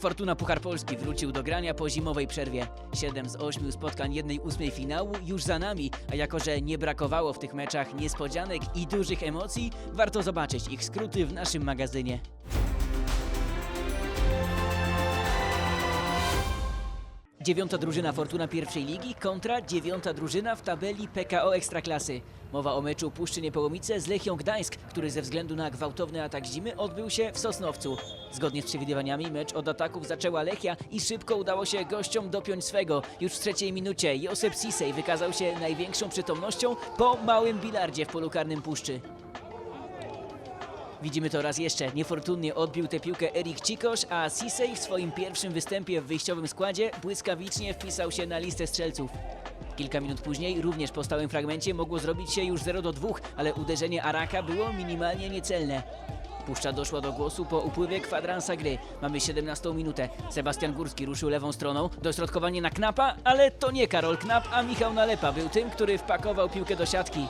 Fortuna Puchar Polski wrócił do grania po zimowej przerwie. Siedem z ośmiu spotkań jednej ósmej finału już za nami, a jako że nie brakowało w tych meczach niespodzianek i dużych emocji, warto zobaczyć ich skróty w naszym magazynie. Dziewiąta drużyna Fortuna pierwszej ligi kontra dziewiąta drużyna w tabeli PKO Ekstraklasy. Mowa o meczu Puszczy Niepołomice z Lechią Gdańsk, który ze względu na gwałtowny atak zimy odbył się w Sosnowcu. Zgodnie z przewidywaniami mecz od ataków zaczęła Lechia i szybko udało się gościom dopiąć swego. Już w trzeciej minucie Josep Sisej wykazał się największą przytomnością po małym bilardzie w polu karnym Puszczy. Widzimy to raz jeszcze. Niefortunnie odbił tę piłkę Erik Cikosz, a Sisej w swoim pierwszym występie w wyjściowym składzie błyskawicznie wpisał się na listę strzelców. Kilka minut później, również po stałym fragmencie, mogło zrobić się już 0 do 2, ale uderzenie Araka było minimalnie niecelne. Puszcza doszła do głosu po upływie kwadransa gry. Mamy 17 minutę. Sebastian Górski ruszył lewą stroną. Dośrodkowanie na Knapa, ale to nie Karol Knap, a Michał Nalepa był tym, który wpakował piłkę do siatki.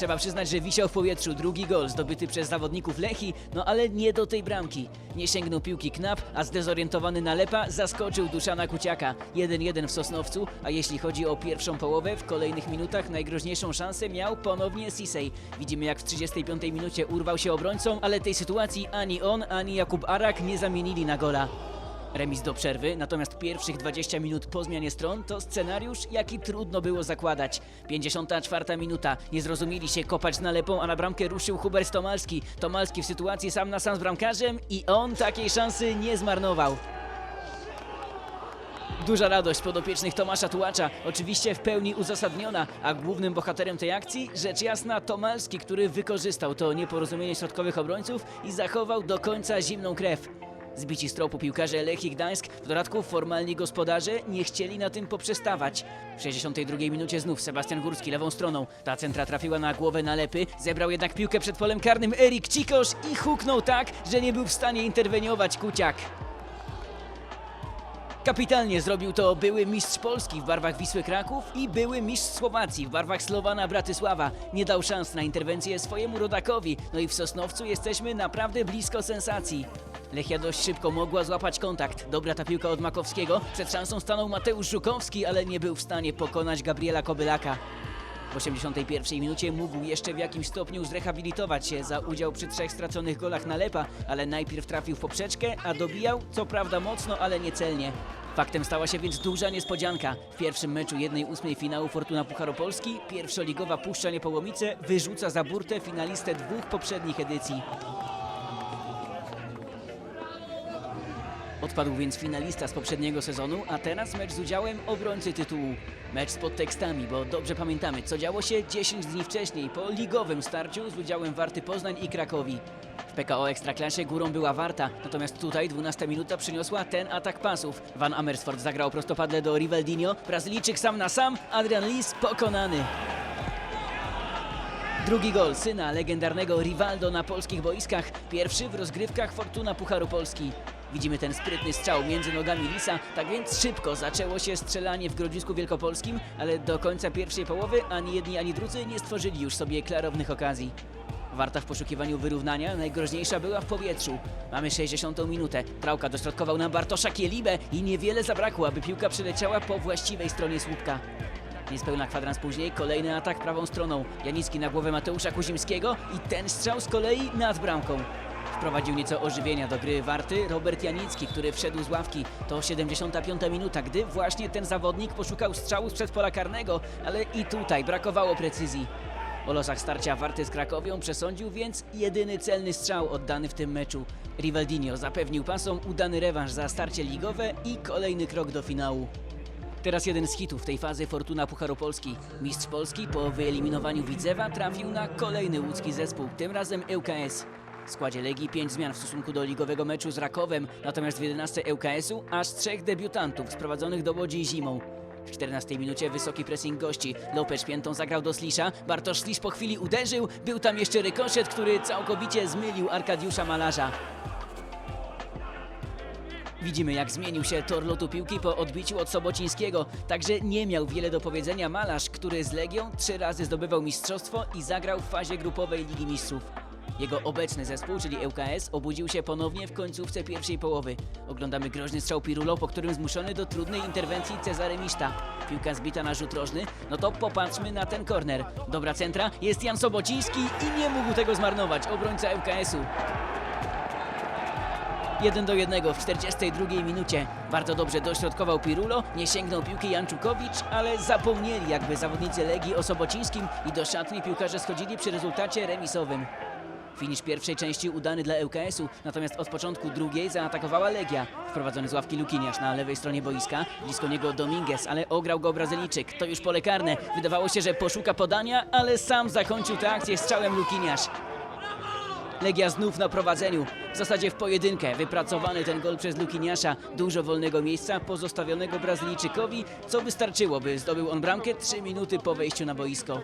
Trzeba przyznać, że wisiał w powietrzu drugi gol zdobyty przez zawodników Lechi, no ale nie do tej bramki. Nie sięgnął piłki Knap, a zdezorientowany Nalepa zaskoczył Duszana Kuciaka. 1-1 w Sosnowcu, a jeśli chodzi o pierwszą połowę, w kolejnych minutach najgroźniejszą szansę miał ponownie Sisej. Widzimy jak w 35 minucie urwał się obrońcą, ale tej sytuacji ani on, ani Jakub Arak nie zamienili na gola. Remis do przerwy, natomiast pierwszych 20 minut po zmianie stron to scenariusz, jaki trudno było zakładać. 54 minuta, nie zrozumieli się kopać z nalepą, a na bramkę ruszył Hubert Tomalski. Tomalski w sytuacji sam na sam z bramkarzem i on takiej szansy nie zmarnował. Duża radość podopiecznych Tomasza Tułacza, oczywiście w pełni uzasadniona, a głównym bohaterem tej akcji, rzecz jasna, Tomalski, który wykorzystał to nieporozumienie środkowych obrońców i zachował do końca zimną krew. Zbici z tropu piłkarze Lechii Gdańsk, w dodatku formalni gospodarze, nie chcieli na tym poprzestawać. W 62 minucie znów Sebastian Górski lewą stroną. Ta centra trafiła na głowę nalepy, zebrał jednak piłkę przed polem karnym Erik Cikosz i huknął tak, że nie był w stanie interweniować Kuciak. Kapitalnie zrobił to były mistrz Polski w barwach Wisły Kraków i były mistrz Słowacji w barwach Slowana Bratysława. Nie dał szans na interwencję swojemu rodakowi, no i w Sosnowcu jesteśmy naprawdę blisko sensacji. Lechia dość szybko mogła złapać kontakt. Dobra ta piłka od Makowskiego. Przed szansą stanął Mateusz Żukowski, ale nie był w stanie pokonać Gabriela Kobylaka. W 81 minucie mógł jeszcze w jakimś stopniu zrehabilitować się za udział przy trzech straconych golach na Lepa, ale najpierw trafił w poprzeczkę, a dobijał, co prawda mocno, ale niecelnie. Faktem stała się więc duża niespodzianka. W pierwszym meczu 1-8 finału Fortuna Pucharu Polski pierwszoligowa Puszcza Niepołomice wyrzuca za burtę finalistę dwóch poprzednich edycji. Odpadł więc finalista z poprzedniego sezonu, a teraz mecz z udziałem obrońcy tytułu. Mecz z podtekstami, bo dobrze pamiętamy, co działo się 10 dni wcześniej po ligowym starciu z udziałem Warty Poznań i Krakowi. W PKO Ekstraklasie górą była Warta, natomiast tutaj 12 minuta przyniosła ten atak pasów. Van Amersfoort zagrał prostopadle do Rivaldinho, Brazylijczyk sam na sam, Adrian Lis pokonany. Drugi gol syna legendarnego Rivaldo na polskich boiskach, pierwszy w rozgrywkach Fortuna Pucharu Polski. Widzimy ten sprytny strzał między nogami Lisa, tak więc szybko zaczęło się strzelanie w Grodzisku Wielkopolskim, ale do końca pierwszej połowy ani jedni ani drudzy nie stworzyli już sobie klarownych okazji. Warta w poszukiwaniu wyrównania, najgroźniejsza była w powietrzu. Mamy 60 minutę. Trałka dośrodkował na Bartosza Kielibę i niewiele zabrakło, aby piłka przeleciała po właściwej stronie słupka. Niespełna kwadrans później kolejny atak prawą stroną. Janicki na głowę Mateusza Kuzimskiego i ten strzał z kolei nad bramką. Wprowadził nieco ożywienia do gry Warty Robert Janicki, który wszedł z ławki. To 75 minuta, gdy właśnie ten zawodnik poszukał strzału sprzed pola karnego, ale i tutaj brakowało precyzji. O losach starcia Warty z Krakowią przesądził więc jedyny celny strzał oddany w tym meczu. Rivaldinho zapewnił pasom udany rewanż za starcie ligowe i kolejny krok do finału. Teraz jeden z hitów tej fazy Fortuna Pucharu Polski. Mistrz Polski po wyeliminowaniu Widzewa trafił na kolejny łódzki zespół, tym razem ŁKS. W składzie Legii 5 zmian w stosunku do ligowego meczu z Rakowem, natomiast w 11 ŁKS-u aż trzech debiutantów sprowadzonych do Łodzi zimą. W 14 minucie wysoki pressing gości. Lopez piętą zagrał do Slisza. Bartosz Slisz po chwili uderzył. Był tam jeszcze rykoszet, który całkowicie zmylił Arkadiusza Malarza. Widzimy, jak zmienił się tor lotu piłki po odbiciu od Sobocińskiego. Także nie miał wiele do powiedzenia malarz, który z Legią trzy razy zdobywał mistrzostwo i zagrał w fazie grupowej Ligi Mistrzów. Jego obecny zespół, czyli ŁKS, obudził się ponownie w końcówce pierwszej połowy. Oglądamy groźny strzał Pirulo, po którym zmuszony do trudnej interwencji Cezary Miszta. Piłka zbita na rzut rożny, no to popatrzmy na ten korner. Dobra centra, jest Jan Sobociński i nie mógł tego zmarnować, obrońca ŁKS-u. 1 do 1 w 42 minucie. Bardzo dobrze dośrodkował Pirulo, nie sięgnął piłki Janczukowicz, ale zapomnieli jakby zawodnicy Legii o Sobocińskim i do szatni piłkarze schodzili przy rezultacie remisowym. Finisz pierwszej części udany dla ŁKS-u, natomiast od początku drugiej zaatakowała Legia. Wprowadzony z ławki Lukiniarz na lewej stronie boiska, blisko niego Dominguez, ale ograł go Brazylijczyk. To już pole karne. Wydawało się, że poszuka podania, ale sam zakończył tę akcję strzałem Lukiniarz. Legia znów na prowadzeniu. W zasadzie w pojedynkę. Wypracowany ten gol przez Lukiniasza. Dużo wolnego miejsca pozostawionego Brazylijczykowi, co wystarczyło, by zdobył on bramkę 3 minuty po wejściu na boisko.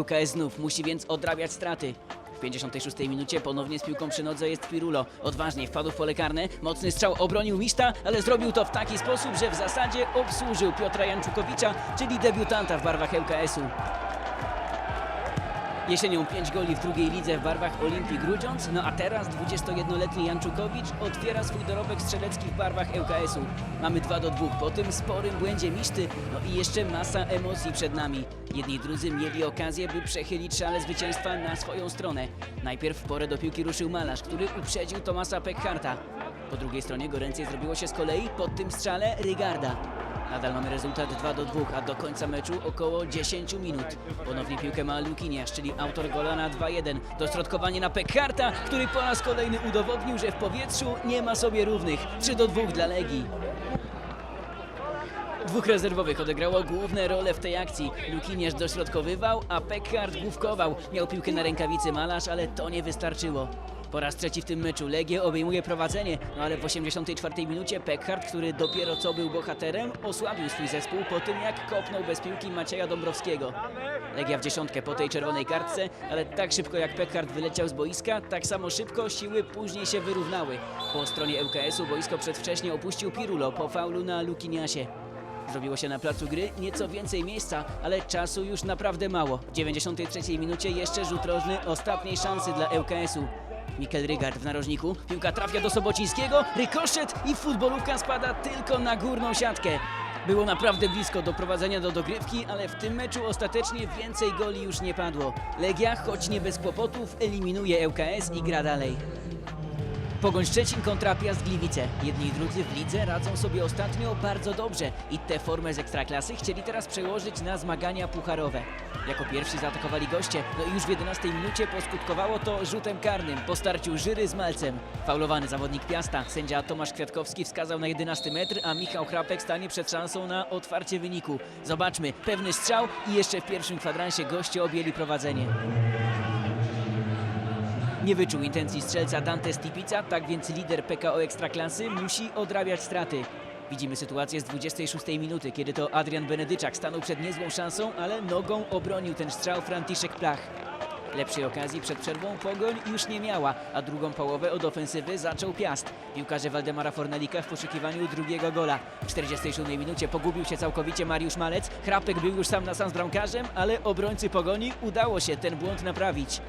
ŁKS znów musi więc odrabiać straty. W 56 minucie ponownie z piłką przy nodze jest Pirulo. Odważnie wpadł w pole karne, mocny strzał obronił Miszta, ale zrobił to w taki sposób, że w zasadzie obsłużył Piotra Janczukowicza, czyli debiutanta w barwach ŁKS-u. Jesienią 5 goli w drugiej lidze w barwach Olimpii Grudziądz, no a teraz 21-letni Janczukowicz otwiera swój dorobek strzelecki w barwach ŁKS-u. Mamy 2 do 2 po tym sporym błędzie Miszty, no i jeszcze masa emocji przed nami. Jedni i drudzy mieli okazję, by przechylić szale zwycięstwa na swoją stronę. Najpierw w porę do piłki ruszył Malarz, który uprzedził Tomasa Pekharta. Po drugiej stronie goręcej zrobiło się z kolei po tym strzale Rygarda. Nadal mamy rezultat 2 do 2, a do końca meczu około 10 minut. Ponownie piłkę ma Lukiniarz, czyli autor gola na 2-1. Dośrodkowanie na Pekharta, który po raz kolejny udowodnił, że w powietrzu nie ma sobie równych. 3 do 2 dla Legii. Dwóch rezerwowych odegrało główne role w tej akcji. Lukiniarz dośrodkowywał, a Pekhart główkował. Miał piłkę na rękawicy Malarz, ale to nie wystarczyło. Po raz trzeci w tym meczu Legię obejmuje prowadzenie, no ale w 84 minucie Pekhart, który dopiero co był bohaterem, osłabił swój zespół po tym jak kopnął bez piłki Macieja Dąbrowskiego. Legia w dziesiątkę po tej czerwonej kartce, ale tak szybko jak Pekhart wyleciał z boiska, tak samo szybko siły później się wyrównały. Po stronie ŁKS-u boisko przedwcześnie opuścił Pirulo po faulu na Lukiniasie. Zrobiło się na placu gry nieco więcej miejsca, ale czasu już naprawdę mało. W 93 minucie jeszcze rzut rożny ostatniej szansy dla ŁKS-u. Mikel Rygard w narożniku, piłka trafia do Sobocińskiego, rykoszet i futbolówka spada tylko na górną siatkę. Było naprawdę blisko doprowadzenia do dogrywki, ale w tym meczu ostatecznie więcej goli już nie padło. Legia, choć nie bez kłopotów, eliminuje ŁKS i gra dalej. Pogoń Szczecin kontra Piast Gliwice. Jedni i drudzy w lidze radzą sobie ostatnio bardzo dobrze i tę formę z Ekstraklasy chcieli teraz przełożyć na zmagania pucharowe. Jako pierwsi zaatakowali goście, no i już w 11 minucie poskutkowało to rzutem karnym po starciu Żyry z Malcem. Faulowany zawodnik Piasta, sędzia Tomasz Kwiatkowski wskazał na 11 metr, a Michał Chrapek stanie przed szansą na otwarcie wyniku. Zobaczmy, pewny strzał i jeszcze w pierwszym kwadransie goście objęli prowadzenie. Nie wyczuł intencji strzelca Dante Stipica, tak więc lider PKO Ekstraklasy musi odrabiać straty. Widzimy sytuację z 26 minuty, kiedy to Adrian Benedyczak stanął przed niezłą szansą, ale nogą obronił ten strzał Franciszek Plach. Lepszej okazji przed przerwą Pogoń już nie miała, a drugą połowę od ofensywy zaczął Piast. Piłkarze Waldemara Fornalika w poszukiwaniu drugiego gola. W 47 minucie pogubił się całkowicie Mariusz Malec. Chrapek był już sam na sam z bramkarzem, ale obrońcy Pogoni udało się ten błąd naprawić.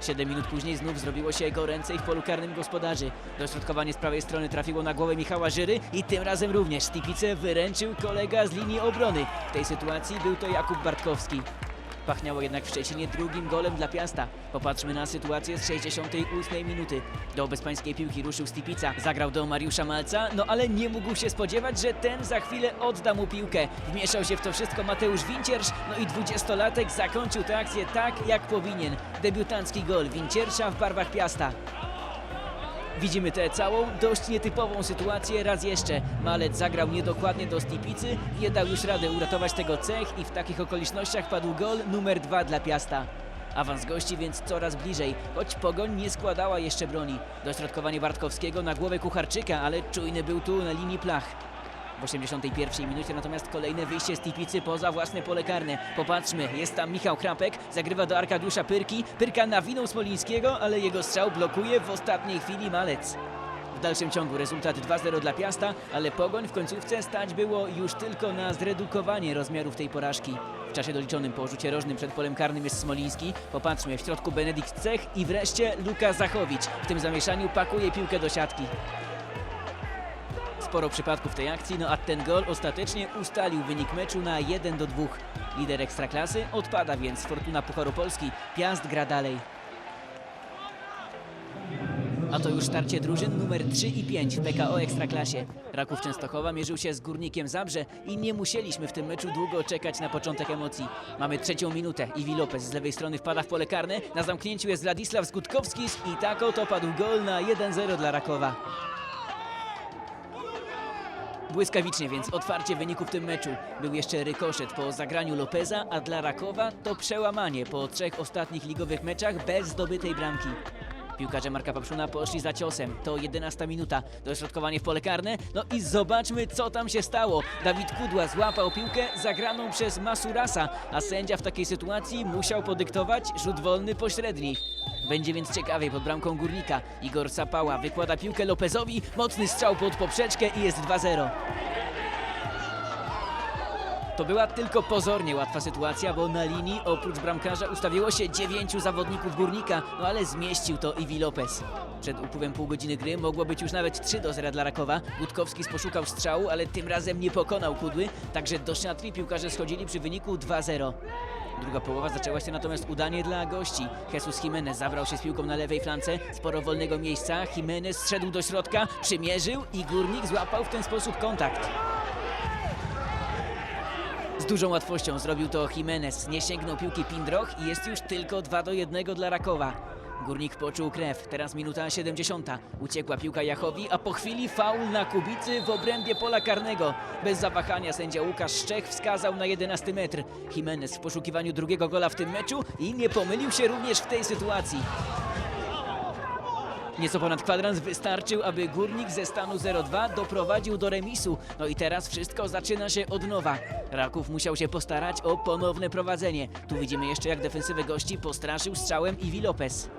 7 minut później znów zrobiło się goręcej w polu karnym gospodarzy. Dośrodkowanie z prawej strony trafiło na głowę Michała Żyry i tym razem również Stipice wyręczył kolega z linii obrony. W tej sytuacji był to Jakub Bartkowski. Pachniało jednak w Szczecinie drugim golem dla Piasta. Popatrzmy na sytuację z 68 minuty. Do bezpańskiej piłki ruszył Stipica, zagrał do Mariusza Malca, no ale nie mógł się spodziewać, że ten za chwilę odda mu piłkę. Wmieszał się w to wszystko Mateusz Winciersz, no i dwudziestolatek zakończył tę akcję tak, jak powinien. Debiutancki gol Winciersza w barwach Piasta. Widzimy tę całą, dość nietypową sytuację raz jeszcze. Malec zagrał niedokładnie do Stipicy, nie dał już rady uratować tego cech i w takich okolicznościach padł gol numer dwa dla Piasta. Awans gości więc coraz bliżej, choć Pogoń nie składała jeszcze broni. Dośrodkowanie Bartkowskiego na głowę Kucharczyka, ale czujny był tu na linii plach. W 81 minucie natomiast kolejne wyjście z Tipicy poza własne pole karne. Popatrzmy, jest tam Michał Krapek, zagrywa do Arkadiusza Pyrki. Pyrka nawinął Smolińskiego, ale jego strzał blokuje w ostatniej chwili Malec. W dalszym ciągu rezultat 2-0 dla Piasta, ale Pogoń w końcówce stać było już tylko na zredukowanie rozmiarów tej porażki. W czasie doliczonym po rzucie rożnym przed polem karnym jest Smoliński. Popatrzmy, w środku Benedikt Cech i wreszcie Luka Zachowicz. W tym zamieszaniu pakuje piłkę do siatki. Sporo przypadków tej akcji, no a ten gol ostatecznie ustalił wynik meczu na 1 do 2. Lider Ekstraklasy odpada więc Fortuna Pucharu Polski. Piast gra dalej. A to już starcie drużyn numer 3 i 5 w PKO Ekstraklasie. Raków Częstochowa mierzył się z Górnikiem Zabrze i nie musieliśmy w tym meczu długo czekać na początek emocji. Mamy trzecią minutę. Iwi Lopez z lewej strony wpada w pole karne. Na zamknięciu jest Władysław Skutkowskis i tak oto padł gol na 1-0 dla Rakowa. Błyskawicznie więc otwarcie wyniku w tym meczu. Był jeszcze rykoszet po zagraniu Lopeza, a dla Rakowa to przełamanie po trzech ostatnich ligowych meczach bez zdobytej bramki. Piłkarze Marka Papszuna poszli za ciosem. To 11 minuta. Dośrodkowanie w pole karne. No i zobaczmy, co tam się stało. Dawid Kudła złapał piłkę zagraną przez Masurasa, a sędzia w takiej sytuacji musiał podyktować rzut wolny pośredni. Będzie więc ciekawiej pod bramką Górnika. Igor Sapała wykłada piłkę Lopezowi. Mocny strzał pod poprzeczkę i jest 2-0. To była tylko pozornie łatwa sytuacja, bo na linii oprócz bramkarza ustawiło się dziewięciu zawodników Górnika, no ale zmieścił to Iwi Lopez. Przed upływem pół godziny gry mogło być już nawet 3 do 0 dla Rakowa. Gutkowski poszukał strzału, ale tym razem nie pokonał Kudły, także do szatni piłkarze schodzili przy wyniku 2-0. Druga połowa zaczęła się natomiast udanie dla gości. Jesus Jimenez zabrał się z piłką na lewej flance, sporo wolnego miejsca. Jimenez zszedł do środka, przymierzył i Górnik złapał w ten sposób kontakt. Z dużą łatwością zrobił to Jimenez. Nie sięgnął piłki Pindroch i jest już tylko 2 do 1 dla Rakowa. Górnik poczuł krew. Teraz minuta 70. Uciekła piłka Jachowi, a po chwili faul na Kubicy w obrębie pola karnego. Bez zawahania sędzia Łukasz Szczech wskazał na 11 metr. Jimenez w poszukiwaniu drugiego gola w tym meczu i nie pomylił się również w tej sytuacji. Nieco ponad kwadrans wystarczył, aby górnik ze stanu 0-2 doprowadził do remisu. No i teraz wszystko zaczyna się od nowa. Raków musiał się postarać o ponowne prowadzenie. Tu widzimy jeszcze jak defensywę gości postraszył strzałem Iwi Lopez.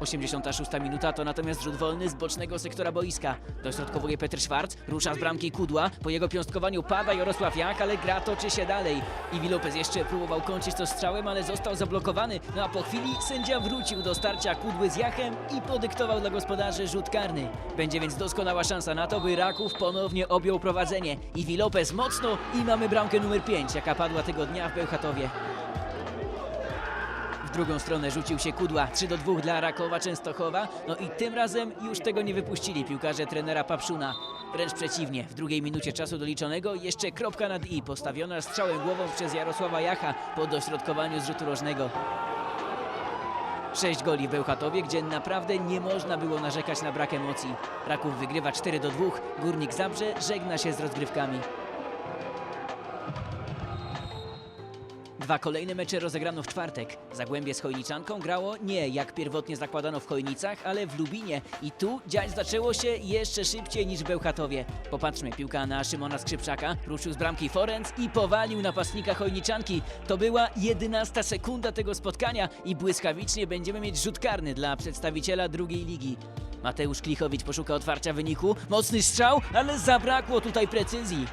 86 minuta to natomiast rzut wolny z bocznego sektora boiska. Dośrodkowuje Petr Schwarz, rusza z bramki Kudła. Po jego piąstkowaniu pada Jarosław Jak, ale gra toczy się dalej. Iwi Lopez jeszcze próbował kończyć to strzałem, ale został zablokowany. No a po chwili sędzia wrócił do starcia Kudły z Jachem i podyktował dla gospodarzy rzut karny. Będzie więc doskonała szansa na to, by Raków ponownie objął prowadzenie. Iwi Lopez mocno i mamy bramkę numer 5, jaka padła tego dnia w Bełchatowie. Drugą stronę rzucił się Kudła. 3 do 2 dla Rakowa Częstochowa. No i tym razem już tego nie wypuścili piłkarze trenera Papszuna. Wręcz przeciwnie, w drugiej minucie czasu doliczonego jeszcze kropka nad i postawiona strzałem głową przez Jarosława Jacha po dośrodkowaniu z rzutu rożnego. Sześć goli w Bełchatowie, gdzie naprawdę nie można było narzekać na brak emocji. Raków wygrywa 4 do 2, Górnik Zabrze żegna się z rozgrywkami. Dwa kolejne mecze rozegrano w czwartek. Zagłębie z Chojniczanką grało nie jak pierwotnie zakładano w Chojnicach, ale w Lubinie. I tu dziać zaczęło się jeszcze szybciej niż w Bełchatowie. Popatrzmy, piłka na Szymona Skrzypczaka, ruszył z bramki Forenc i powalił napastnika Chojniczanki. To była 11 sekunda tego spotkania i błyskawicznie będziemy mieć rzut karny dla przedstawiciela drugiej ligi. Mateusz Klichowicz poszuka otwarcia wyniku. Mocny strzał, ale zabrakło tutaj precyzji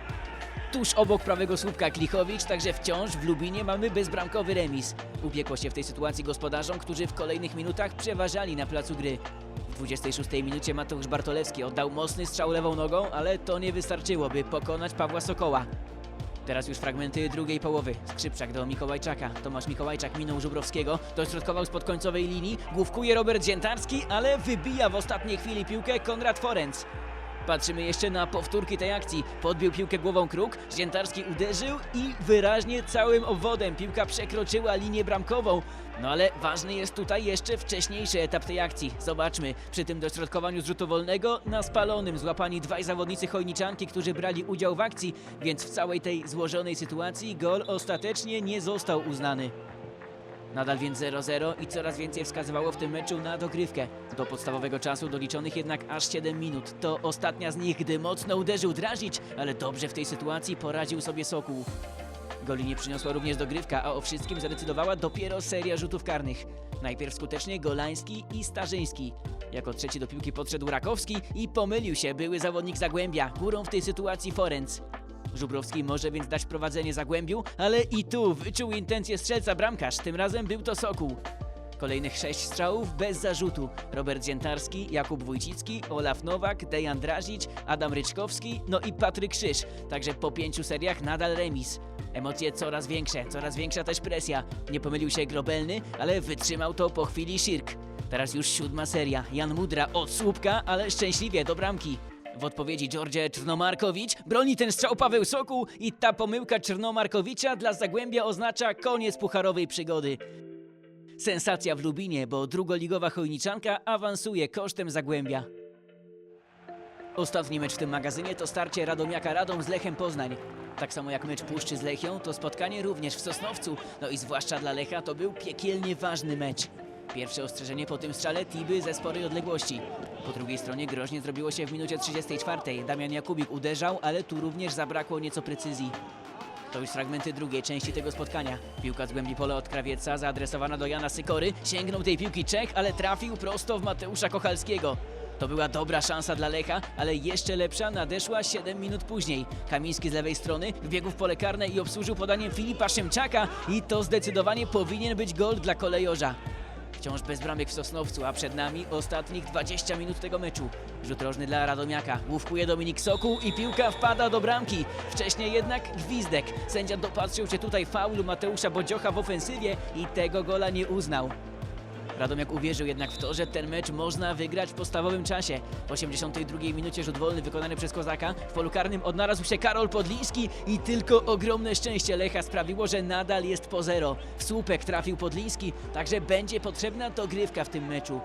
tuż obok prawego słupka Klichowicz, także wciąż w Lubinie mamy bezbramkowy remis. Ubiegło się w tej sytuacji gospodarzom, którzy w kolejnych minutach przeważali na placu gry. W 26 minucie Mateusz Bartolewski oddał mocny strzał lewą nogą, ale to nie wystarczyło, by pokonać Pawła Sokoła. Teraz już fragmenty drugiej połowy. Skrzypczak do Mikołajczaka. Tomasz Mikołajczak minął Żubrowskiego. Dośrodkował spod końcowej linii. Główkuje Robert Ziętarski, ale wybija w ostatniej chwili piłkę Konrad Forenc. Patrzymy jeszcze na powtórki tej akcji. Podbił piłkę głową Kruk, Ziętarski uderzył i wyraźnie całym obwodem piłka przekroczyła linię bramkową. No ale ważny jest tutaj jeszcze wcześniejszy etap tej akcji. Zobaczmy, przy tym dośrodkowaniu z rzutu wolnego na spalonym złapani dwaj zawodnicy Chojniczanki, którzy brali udział w akcji, więc w całej tej złożonej sytuacji gol ostatecznie nie został uznany. Nadal więc 0-0 i coraz więcej wskazywało w tym meczu na dogrywkę. Do podstawowego czasu doliczonych jednak aż 7 minut. To ostatnia z nich, gdy mocno uderzył Dražić, ale dobrze w tej sytuacji poradził sobie Sokół. Goli nie przyniosła również dogrywka, a o wszystkim zadecydowała dopiero seria rzutów karnych. Najpierw skutecznie Golański i Starzyński. Jako trzeci do piłki podszedł Rakowski i pomylił się były zawodnik Zagłębia. Górą w tej sytuacji Forenc. Żubrowski może więc dać prowadzenie Zagłębiu, ale i tu wyczuł intencję strzelca bramkarz, tym razem był to Sokół. Kolejnych sześć strzałów bez zarzutu. Robert Ziętarski, Jakub Wójcicki, Olaf Nowak, Dejan Drazić, Adam Ryczkowski, no i Patryk Krzyż. Także po pięciu seriach nadal remis. Emocje coraz większe, coraz większa też presja. Nie pomylił się Grobelny, ale wytrzymał to po chwili Szirk. Teraz już siódma seria. Jan Mudra od słupka, ale szczęśliwie do bramki. W odpowiedzi George Czernomarkowicz broni ten strzał Paweł Sokół i ta pomyłka Czernomarkowicza dla Zagłębia oznacza koniec pucharowej przygody. Sensacja w Lubinie, bo drugoligowa Chojniczanka awansuje kosztem Zagłębia. Ostatni mecz w tym magazynie to starcie Radomiaka Radom z Lechem Poznań. Tak samo jak mecz Puszczy z Lechią, to spotkanie również w Sosnowcu. No i zwłaszcza dla Lecha to był piekielnie ważny mecz. Pierwsze ostrzeżenie po tym strzale Tiby ze sporej odległości. Po drugiej stronie groźnie zrobiło się w minucie 34. Damian Jakubik uderzał, ale tu również zabrakło nieco precyzji. To już fragmenty drugiej części tego spotkania. Piłka z głębi pola od Krawieca, zaadresowana do Jana Sykory. Sięgnął tej piłki Czech, ale trafił prosto w Mateusza Kochalskiego. To była dobra szansa dla Lecha, ale jeszcze lepsza nadeszła 7 minut później. Kamiński z lewej strony wbiegł w pole karne i obsłużył podaniem Filipa Szymczaka i to zdecydowanie powinien być gol dla kolejorza. Wciąż bez bramek w Sosnowcu, a przed nami ostatnich 20 minut tego meczu. Rzut rożny dla Radomiaka. Główkuje Dominik Sokół i piłka wpada do bramki. Wcześniej jednak gwizdek. Sędzia dopatrzył się tutaj faulu Mateusza Bodziocha w ofensywie i tego gola nie uznał. Radomiak uwierzył jednak w to, że ten mecz można wygrać w podstawowym czasie. W 82 minucie rzut wolny wykonany przez Kozaka. W polu karnym odnalazł się Karol Podliński i tylko ogromne szczęście Lecha sprawiło, że nadal jest po zero. W słupek trafił Podliński, także będzie potrzebna dogrywka w tym meczu.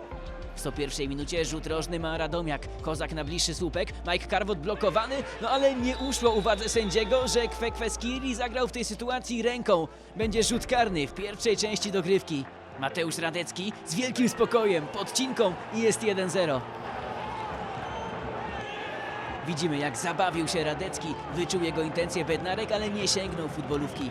W 101 minucie rzut rożny ma Radomiak. Kozak na bliższy słupek, Mike Karwot blokowany, no ale nie uszło uwadze sędziego, że Kwekweskiri zagrał w tej sytuacji ręką. Będzie rzut karny w pierwszej części dogrywki. Mateusz Radecki z wielkim spokojem, podcinką i jest 1-0. Widzimy jak zabawił się Radecki, wyczuł jego intencje Bednarek, ale nie sięgnął futbolówki.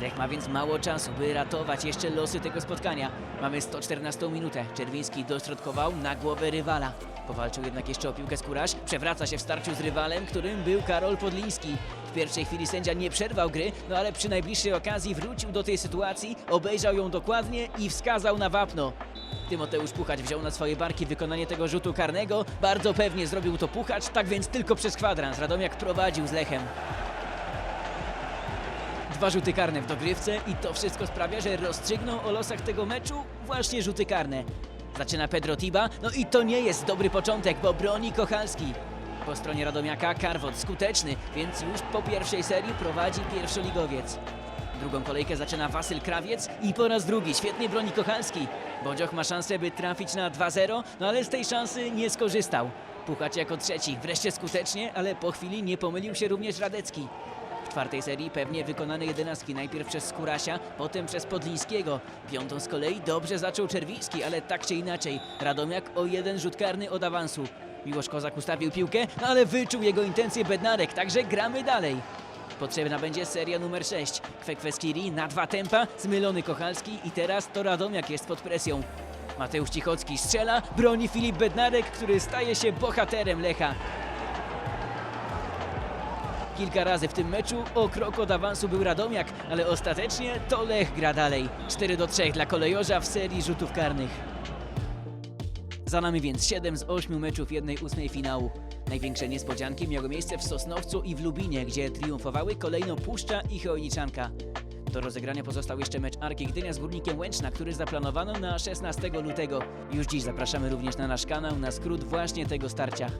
Lech ma więc mało czasu, by ratować jeszcze losy tego spotkania. Mamy 114 minutę. Czerwiński dośrodkował na głowę rywala. Powalczył jednak jeszcze o piłkę Skóraś. Przewraca się w starciu z rywalem, którym był Karol Podliński. W pierwszej chwili sędzia nie przerwał gry, no ale przy najbliższej okazji wrócił do tej sytuacji, obejrzał ją dokładnie i wskazał na wapno. Tymoteusz Puchacz wziął na swoje barki wykonanie tego rzutu karnego. Bardzo pewnie zrobił to Puchacz, tak więc tylko przez kwadrans Radomiak prowadził z Lechem. Dwa rzuty karne w dogrywce i to wszystko sprawia, że rozstrzygną o losach tego meczu właśnie rzuty karne. Zaczyna Pedro Tiba, no i to nie jest dobry początek, bo broni Kochalski. Po stronie Radomiaka Karwot skuteczny, więc już po pierwszej serii prowadzi pierwszoligowiec. Drugą kolejkę zaczyna Wasyl Krawiec i po raz drugi świetnie broni Kochalski. Bodzioch ma szansę, by trafić na 2-0, no ale z tej szansy nie skorzystał. Puchacz jako trzeci, wreszcie skutecznie, ale po chwili nie pomylił się również Radecki. W czwartej serii pewnie wykonane jedenastki najpierw przez Skurasia, potem przez Podlińskiego. Piątą z kolei dobrze zaczął Czerwiński, ale tak czy inaczej Radomiak o jeden rzut karny od awansu. Miłosz Kozak ustawił piłkę, ale wyczuł jego intencje Bednarek, także gramy dalej. Potrzebna będzie seria numer 6. Kwekweskiri na dwa tempa, zmylony Kochalski i teraz to Radomiak jest pod presją. Mateusz Cichocki strzela, broni Filip Bednarek, który staje się bohaterem Lecha. Kilka razy w tym meczu o krok od awansu był Radomiak, ale ostatecznie to Lech gra dalej. 4 do 3 dla kolejorza w serii rzutów karnych. Za nami więc 7 z 8 meczów 1-8 finału. Największe niespodzianki miały miejsce w Sosnowcu i w Lubinie, gdzie triumfowały kolejno Puszcza i Chojniczanka. Do rozegrania pozostał jeszcze mecz Arki Gdynia z Górnikiem Łęczna, który zaplanowano na 16 lutego. Już dziś zapraszamy również na nasz kanał na skrót właśnie tego starcia.